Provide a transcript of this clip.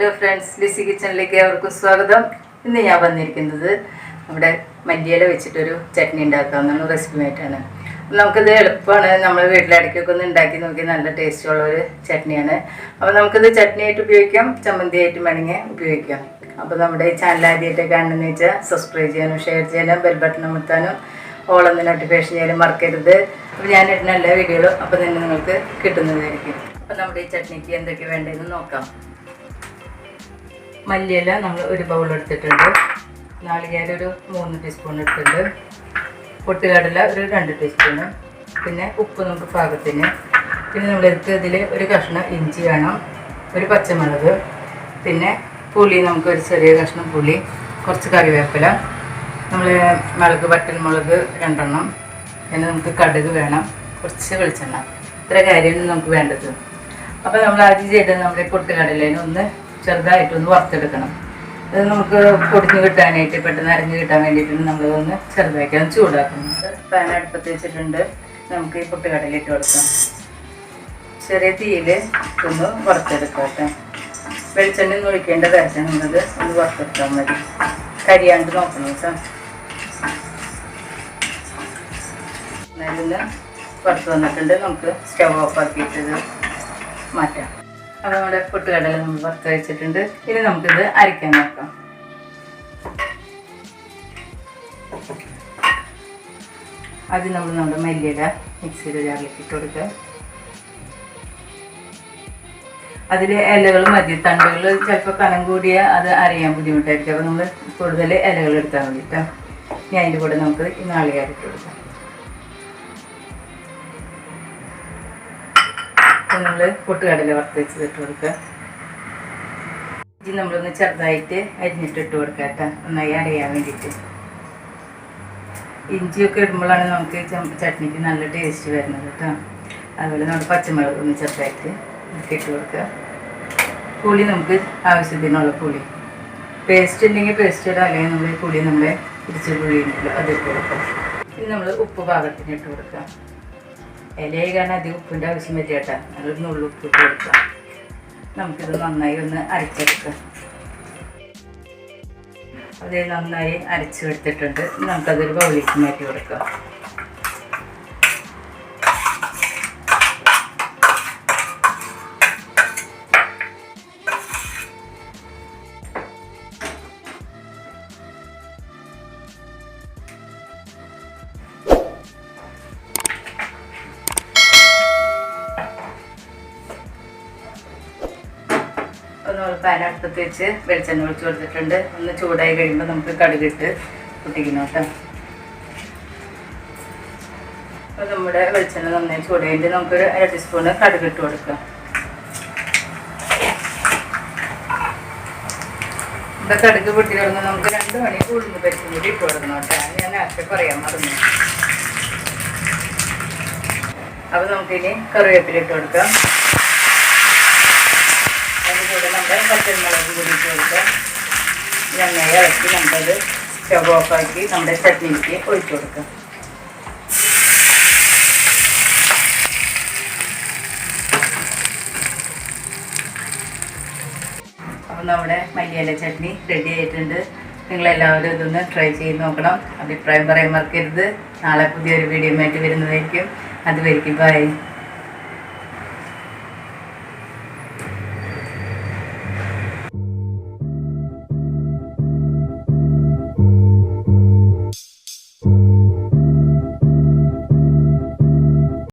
Hello friends Lissy കിച്ചണിലേക്ക് അവർക്കും സ്വാഗതം. ഇന്ന് ഞാൻ വന്നിരിക്കുന്നത് നമ്മുടെ മല്ലിയില വെച്ചിട്ടൊരു ചട്നി ഉണ്ടാക്കാവുന്ന റെസിപ്പിയായിട്ടാണ് നമുക്കിത് എളുപ്പമാണ്. നമ്മൾ വീട്ടിലടയ്ക്കൊക്കെ ഒന്ന് ഉണ്ടാക്കി നോക്കി നല്ല ടേസ്റ്റുള്ള ഒരു ചട്നിയാണ്. അപ്പോൾ നമുക്കിത് ചട്നി ആയിട്ട് ഉപയോഗിക്കാം ചമ്മന്തി ആയിട്ട് വേണമെങ്കിൽ ഉപയോഗിക്കാം. അപ്പോൾ നമ്മുടെ ഈ ചാനൽ ആദ്യമായിട്ട് കാണുന്നതെന്ന് വെച്ചാൽ സബ്സ്ക്രൈബ് ചെയ്യാനും ഷെയർ ചെയ്യാനും ബെൽ ബട്ടൺ അമർത്താനും ഓളൊന്ന് നോട്ടിഫിക്കേഷൻ ചെയ്യാനും മറക്കരുത്. അപ്പോൾ ഞാൻ ഇടുന്ന എല്ലാ വീഡിയോകളും അപ്പോൾ തന്നെ നിങ്ങൾക്ക് കിട്ടുന്നതായിരിക്കും. അപ്പോൾ നമ്മുടെ ഈ ചട്നിക്ക് എന്തൊക്കെ വേണ്ടതെന്ന് നോക്കാം. മല്ലിയില നമ്മൾ ഒരു ബൗൾ എടുത്തിട്ടുണ്ട്. നാളികേരം ഒരു മൂന്ന് ടീസ്പൂൺ എടുത്തിട്ടുണ്ട്. പൊട്ടുകടല ഒരു രണ്ട് ടീസ്പൂണ് പിന്നെ ഉപ്പ് നമുക്ക് പാകത്തിന്. പിന്നെ നമ്മളെടുത്ത് ഇതിൽ ഒരു കഷ്ണം ഇഞ്ചി വേണം ഒരു പച്ചമുളക്. പിന്നെ പുളി നമുക്ക് ഒരു ചെറിയ കഷ്ണം പുളി കുറച്ച് കറിവേപ്പില. നമ്മൾ മുളക് വട്ടൻ മുളക് രണ്ടെണ്ണം. പിന്നെ നമുക്ക് കടുക് വേണം കുറച്ച് വെളിച്ചെണ്ണ. ഇത്ര കാര്യമാണ് നമുക്ക് വേണ്ടത്. അപ്പോൾ നമ്മൾ ആദ്യം ചെയ്തത് നമ്മുടെ പൊട്ടുകടലേനെ ഒന്ന് ചെറുതായിട്ടൊന്ന് വറുത്തെടുക്കണം. അത് നമുക്ക് പൊടിഞ്ഞ് കിട്ടാനായിട്ട് പെട്ടെന്ന് അരഞ്ഞ് കിട്ടാൻ വേണ്ടിയിട്ടാണ് നമ്മളതൊന്ന് ചെറുതാക്കി ഒന്ന് ചൂടാക്കുന്നത് പാൻ അടുപ്പത്ത് വെച്ചിട്ടുണ്ട്. നമുക്ക് ഈ പൊട്ടുകടല ഇട്ട് കൊടുക്കാം. ചെറിയ തീയിൽ ഒന്ന് വറുത്തെടുക്കാം കേട്ടോ വെളിച്ചെണ്ണ ഒന്നും ഒഴിക്കേണ്ട തരത്തിൽ നമ്മളത് ഒന്ന് വറുത്തെടുത്താൽ മതി. കരിയാണ്ട് നോക്കണം കേട്ടോ. എന്നാലും വറുത്ത് വന്നിട്ടുണ്ട്. നമുക്ക് സ്റ്റവ് ഓഫ് ആക്കിയിട്ടത് മാറ്റാം. അപ്പോൾ നമ്മുടെ പൊട്ടുകടല നമ്മൾ വറുത്ത് വെച്ചിട്ടുണ്ട്. ഇനി നമുക്കിത് അരയ്ക്കാൻ നോക്കാം. ആദ്യം നമ്മൾ നമ്മുടെ മല്ലിയില മിക്സിയുടെ ജാറിലേക്ക് ഇട്ട് കൊടുക്കുക. അതിൽ ഇലകൾ മതി. തണ്ടുകൾ ചിലപ്പോൾ കനം കൂടിയ അത് അറിയാൻ ബുദ്ധിമുട്ടായിരിക്കും. അപ്പോൾ നമ്മൾ കൂടുതൽ ഇലകൾ എടുത്താൽ മതി കേട്ടോ ഇനി അതിന്റെ കൂടെ നമുക്ക് നാളികേരം ഇട്ട് കൊടുക്കാം. നമ്മൾ പൊട്ടുകടല വറുത്തേച്ച് ഇട്ട് കൊടുക്കുക. ഇഞ്ചി നമ്മളൊന്ന് ചെറുതായിട്ട് അരിഞ്ഞിട്ട് ഇട്ട് കൊടുക്കുക കേട്ടോ. നന്നായി അരയാൻ വേണ്ടിയിട്ട്. ഇഞ്ചിയൊക്കെ ഇടുമ്പോഴാണ് നമുക്ക് ചട്നിക്ക് നല്ല ടേസ്റ്റ് വരുന്നത് കേട്ടോ. അതുപോലെ നമ്മൾ പച്ചമുളക് ഒന്ന് ചെറുതായിട്ട് ഇട്ട് കൊടുക്കുക. പുളി നമുക്ക് ആവശ്യത്തിനുള്ള പുളി. പേസ്റ്റ് ഉണ്ടെങ്കിൽ പേസ്റ്റ് ഇടാം. അല്ലെങ്കിൽ നമ്മൾ പുളി നമ്മളെ ഇടിച്ച പുളി ഉണ്ടല്ലോ അതിട്ട് കൊടുക്കാം ഇനി നമ്മൾ ഉപ്പ് പാകത്തിന് ഇട്ട് കൊടുക്കാം ഇലയായി കാരണം അധികം ഉപ്പിന്റെ ആവശ്യം വരിക കേട്ടോ. നുള്ളു ഉപ്പ് ഇട്ട് കൊടുക്കാം നമുക്കിത് നന്നായി ഒന്ന് അരച്ചെടുക്കാം. അതേ നന്നായി അരച്ചെടുത്തിട്ടുണ്ട് നമുക്കതൊരു ബൗളിലേക്ക് മാറ്റി കൊടുക്കാം. ഒന്ന് പാൻ അടുപ്പത്ത് വെച്ച് വെളിച്ചെണ്ണ ഒഴിച്ച് കൊടുത്തിട്ടുണ്ട്. ഒന്ന് ചൂടായി കഴിയുമ്പോൾ നമുക്ക് കടുകിട്ട് പൊട്ടിക്കണം കേട്ടോ. അപ്പോൾ നമ്മുടെ വെളിച്ചെണ്ണ നന്നായി ചൂടായിട്ട് നമുക്കൊരു അര ടീസ്പൂണ് കടുകിട്ട് കൊടുക്കാം. ഇവിടെ കടുക് പൊട്ടി തുടങ്ങുമ്പോൾ നമുക്ക് രണ്ട് മണി ഉഴുന്ന് പരിപ്പും കൂടി ഇട്ട് കൊടുക്കണം കേട്ടോ. ഞാൻ നേരത്തെ പറയാൻ മറന്നു. അപ്പോൾ നമുക്കിനി കറിവേപ്പില ഇട്ട് കൊടുക്കാം. നമ്മുടെ പച്ചമുളക് കൂടി ഇട്ട് നന്നായി ഇളക്കി നമ്മളത് സ്റ്റവ് ഓഫാക്കി നമ്മുടെ ചട്നിക്ക് ഒഴിച്ചു കൊടുക്കാം. അപ്പോൾ നമ്മുടെ മല്ലിയില ചട്നി റെഡി ആയിട്ടുണ്ട് നിങ്ങളെല്ലാവരും ഇതൊന്ന് ട്രൈ ചെയ്ത് നോക്കണം അഭിപ്രായം പറയാൻ മറക്കരുത് നാളെ പുതിയൊരു വീഡിയോ ആയിട്ട് വരുന്നതായിരിക്കും അതുവരെയ്ക്കും ബൈ